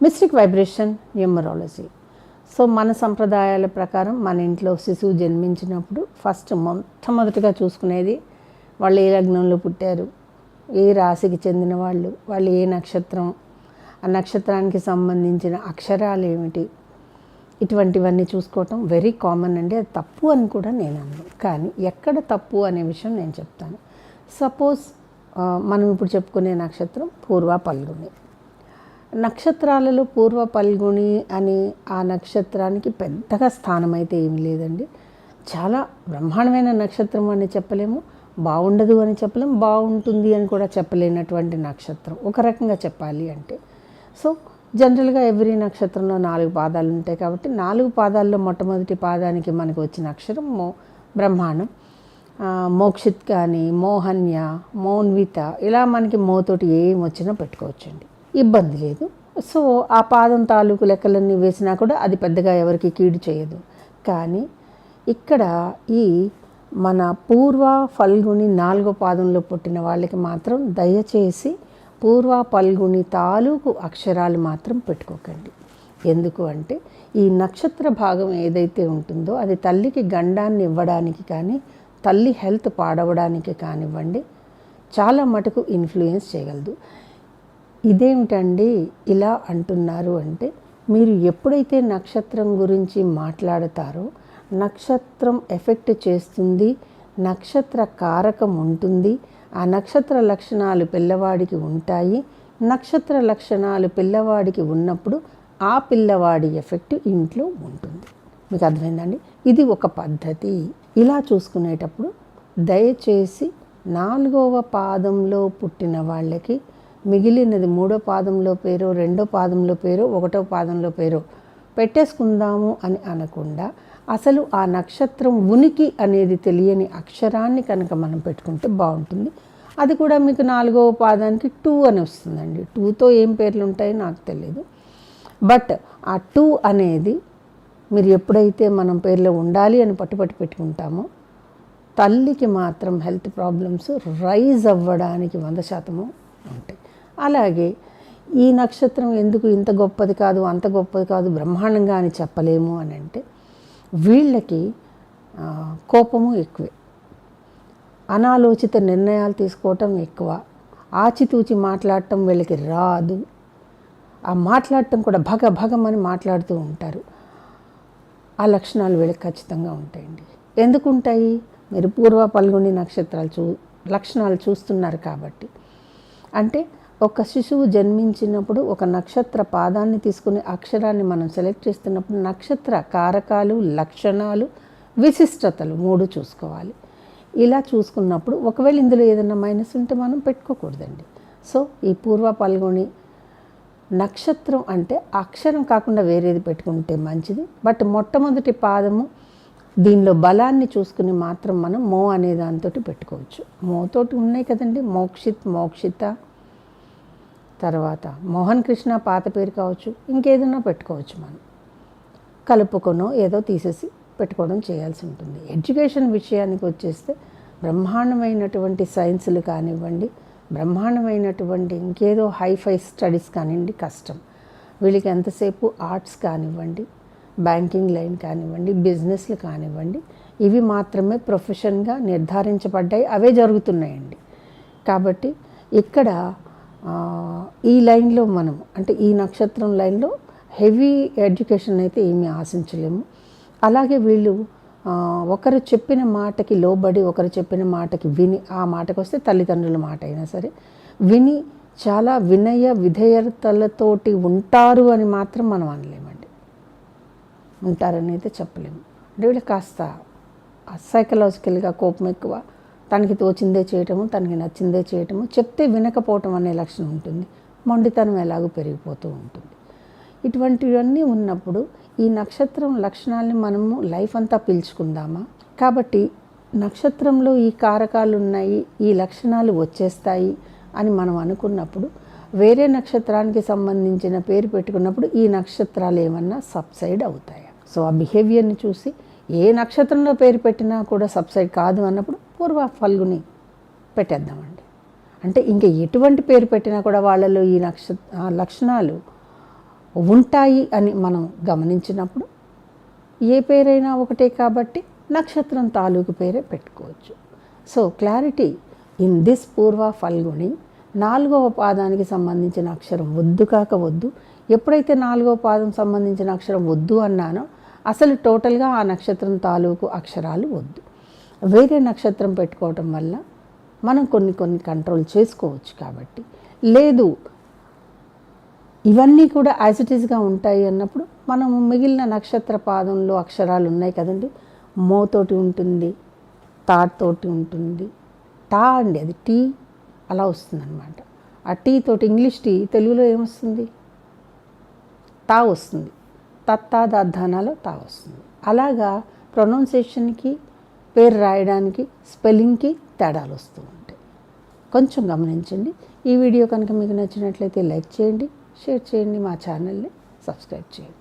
Mystic vibration numerology so మన సంప్రదాయాల ప్రకారం మన ఇంట్లో శిశువు జన్మించినప్పుడు ఫస్ట్ మొట్టమొదటిగా చూసుకునేది వాళ్ళు ఏ లగ్నంలో పుట్టారు ఏ రాశికి చెందిన వాళ్ళు వాళ్ళు ఏ నక్షత్రం ఆ నక్షత్రానికి సంబంధించిన అక్షరాలు ఏమిటి ఇటువంటివన్నీ చూసుకోవటం వెరీ కామన్ అండి. అది తప్పు అని కూడా నేను అన్నాను కానీ ఎక్కడ తప్పు అనే విషయం నేను చెప్తాను. సపోజ్ మనం ఇప్పుడు చెప్పుకునే నక్షత్రం పూర్వ పల్లుని. నక్షత్రాలలో పూర్వ పల్గుని అని ఆ నక్షత్రానికి పెద్దగా స్థానం అయితే ఏమి లేదండి. చాలా బ్రహ్మాండమైన నక్షత్రం అని చెప్పలేము. బాగుండదు అని చెప్పలేము బాగుంటుంది అని కూడా చెప్పలేనటువంటి నక్షత్రం. ఒక రకంగా చెప్పాలి అంటే. సో జనరల్గా ఎవ్రీ నక్షత్రంలో నాలుగు పాదాలు ఉంటాయి కాబట్టి నాలుగు పాదాల్లో మొట్టమొదటి పాదానికి మనకు వచ్చిన అక్షరం మో బ్రహ్మాండం. మోక్షిత్ కానీ మోహన్య మోన్విత ఇలా మనకి మోతోటి ఏం వచ్చినా పెట్టుకోవచ్చండి. ఇబ్బంది లేదు. సో ఆ పాదం తాలూకు లెక్కలన్నీ వేసినా కూడా అది పెద్దగా ఎవరికి కీడు చేయదు. కానీ ఇక్కడ ఈ మన పూర్వ ఫల్గుని నాలుగో పాదంలో పుట్టిన వాళ్ళకి మాత్రం దయచేసి పూర్వ ఫల్గుని తాలూకు అక్షరాలు మాత్రం పెట్టుకోకండి. ఎందుకు అంటే ఈ నక్షత్ర భాగం ఏదైతే ఉంటుందో అది తల్లికి గండాన్ని ఇవ్వడానికి కానీ తల్లి హెల్త్ పాడవడానికి కానివ్వండి చాలా మటుకు ఇన్ఫ్లుయెన్స్ చేయగలదు. ఇదేమిటండి ఇలా అంటున్నారు అంటే మీరు ఎప్పుడైతే నక్షత్రం గురించి మాట్లాడతారో నక్షత్రం ఎఫెక్ట్ చేస్తుంది నక్షత్ర కారకం ఉంటుంది ఆ నక్షత్ర లక్షణాలు పిల్లవాడికి ఉంటాయి నక్షత్ర లక్షణాలు పిల్లవాడికి ఉన్నప్పుడు ఆ పిల్లవాడి ఎఫెక్ట్ ఇంట్లో ఉంటుంది. మీకు అర్థమైందండి? ఇది ఒక పద్ధతి. ఇలా చూసుకునేటప్పుడు దయచేసి నాలుగవ పాదంలో పుట్టిన వాళ్ళకి మిగిలినది మూడో పాదంలో పేరో రెండో పాదంలో పేరో ఒకటో పాదంలో పేరో పెట్టేసుకుందాము అని అనకుండా అసలు ఆ నక్షత్రం ఉనికి అనేది తెలియని అక్షరాన్ని కనుక మనం పెట్టుకుంటే బాగుంటుంది. అది కూడా మీకు నాలుగవ పాదానికి టూ అని వస్తుందండి. టూతో ఏం పేర్లు ఉంటాయో నాకు తెలియదు బట్ ఆ టూ అనేది మీరు ఎప్పుడైతే మనం పేర్లో ఉండాలి అని పట్టుపట్టి పెట్టుకుంటామో తల్లికి మాత్రం హెల్త్ ప్రాబ్లమ్స్ రైజ్ అవ్వడానికి వంద శాతము ఉంటాయి. అలాగే ఈ నక్షత్రం ఎందుకు ఇంత గొప్పది కాదు అంత గొప్పది కాదు బ్రహ్మాండంగా అని చెప్పలేము అని అంటే వీళ్ళకి కోపము ఎక్కువే. అనాలోచిత నిర్ణయాలు తీసుకోవటం ఎక్కువ. ఆచితూచి మాట్లాడటం వీళ్ళకి రాదు. ఆ మాట్లాడటం కూడా భగ భగమని మాట్లాడుతూ ఉంటారు. ఆ లక్షణాలు వీళ్ళకి ఖచ్చితంగా ఉంటాయండి. ఎందుకు ఉంటాయి మీరు పూర్వ పల్గొని నక్షత్రాలు చూ లక్షణాలు చూస్తున్నారు కాబట్టి. అంటే ఒక శిశువు జన్మించినప్పుడు ఒక నక్షత్ర పాదాన్ని తీసుకుని అక్షరాన్ని మనం సెలెక్ట్ చేస్తున్నప్పుడు నక్షత్ర కారకాలు లక్షణాలు విశిష్టతలు మూడు చూసుకోవాలి. ఇలా చూసుకున్నప్పుడు ఒకవేళ ఇందులో ఏదైనా మైనస్ ఉంటే మనం పెట్టుకోకూడదండి. సో ఈ పూర్వ పాల్గొని నక్షత్రం అంటే అక్షరం కాకుండా వేరేది పెట్టుకుంటే మంచిది. బట్ మొట్టమొదటి పాదము దీనిలో బలాన్ని చూసుకుని మాత్రం మనం మో అనే దాంతో పెట్టుకోవచ్చు. మోతోటి ఉన్నాయి కదండి. మోక్షిత్ మోక్షిత తర్వాత మోహన్ కృష్ణ పాత పేరు కావచ్చు ఇంకేదైనా పెట్టుకోవచ్చు మనం. కలుపుకొనో ఏదో తీసేసి పెట్టుకోవడం చేయాల్సి ఉంటుంది. ఎడ్యుకేషన్ విషయానికి వచ్చేస్తే బ్రహ్మాండమైనటువంటి సైన్సులు కానివ్వండి బ్రహ్మాండమైనటువంటి ఇంకేదో హైఫై స్టడీస్ కానివ్వండి కష్టం. వీళ్ళకి ఎంతసేపు ఆర్ట్స్ కానివ్వండి బ్యాంకింగ్ లైన్ కానివ్వండి బిజినెస్లు కానివ్వండి ఇవి మాత్రమే ప్రొఫెషన్గా నిర్ధారించబడ్డాయి అవే జరుగుతున్నాయండి. కాబట్టి ఇక్కడ ఈ లైన్లో మనం అంటే ఈ నక్షత్రం లైన్లో హెవీ ఎడ్యుకేషన్ అయితే ఏమీ ఆశించలేము. అలాగే వీళ్ళు ఒకరు చెప్పిన మాటకి లోబడి ఒకరు చెప్పిన మాటకి విని ఆ మాటకు వస్తే తల్లిదండ్రుల మాట అయినా సరే విని చాలా వినయ విధేయతలతోటి ఉంటారు అని మాత్రం మనం అనలేమండి. ఉంటారని అయితే చెప్పలేము. అంటే వీళ్ళు కాస్త సైకలాజికల్గా కోపం ఎక్కువ తనకి తోచిందే చేయటము తనకి నచ్చిందే చేయటము చెప్తే వినకపోవటం అనే లక్షణం ఉంటుంది. మొండితనం ఎలాగో పెరిగిపోతూ ఉంటుంది. ఇటువంటివన్నీ ఉన్నప్పుడు ఈ నక్షత్రం లక్షణాలని మనము లైఫ్ అంతా పీల్చుకుందామా? కాబట్టి నక్షత్రంలో ఈ కారకాలు ఉన్నాయి ఈ లక్షణాలు వచ్చేస్తాయి అని మనం అనుకున్నప్పుడు వేరే నక్షత్రానికి సంబంధించిన పేరు పెట్టుకున్నప్పుడు ఈ నక్షత్రాలు ఏమన్నా సబ్సైడ్ అవుతాయా? సో ఆ బిహేవియర్ని చూసి ఏ నక్షత్రంలో పేరు పెట్టినా కూడా సబ్సైడ్ కాదు అన్నప్పుడు పూర్వ ఫల్గుని పెట్టేద్దామండి. అంటే ఇంకా ఎటువంటి పేరు పెట్టినా కూడా వాళ్ళలో ఈ నక్ష ఆ లక్షణాలు ఉంటాయి అని మనం గమనించినప్పుడు ఏ పేరైనా ఒకటే కాబట్టి నక్షత్రం తాలూకు పేరే పెట్టుకోవచ్చు. సో క్లారిటీ ఇన్ దిస్ పూర్వ ఫల్గుణి నాలుగవ పాదానికి సంబంధించిన అక్షరం వద్దు కాక వద్దు. ఎప్పుడైతే నాలుగవ పాదం సంబంధించిన అక్షరం వద్దు అన్నానో అసలు టోటల్గా ఆ నక్షత్రం తాలూకు అక్షరాలు వద్దు. వేరే నక్షత్రం పెట్టుకోవటం వల్ల మనం కొన్ని కొన్ని కంట్రోల్ చేసుకోవచ్చు కాబట్టి. లేదు ఇవన్నీ కూడా యాజిటీస్గా ఉంటాయి అన్నప్పుడు మనం మిగిలిన నక్షత్ర పాదంలో అక్షరాలు ఉన్నాయి కదండి. మోతోటి ఉంటుంది తాతోటి ఉంటుంది. టా అండి అది టీ అలా వస్తుందన్నమాట. ఆ టీ తోటి ఇంగ్లీష్ టీ తెలుగులో ఏమొస్తుంది? తా వస్తుంది. తత్తా దధానాలో తా వస్తుంది. అలాగా ప్రొనౌన్సియేషన్కి పేరు రాయడానికి స్పెల్లింగ్కి తేడాలు వస్తూ ఉంటాయి. కొంచెం గమనించండి. ఈ వీడియో కనుక మీకు నచ్చినట్లయితే లైక్ చేయండి షేర్ చేయండి మా ఛానల్ని సబ్స్క్రైబ్ చేయండి.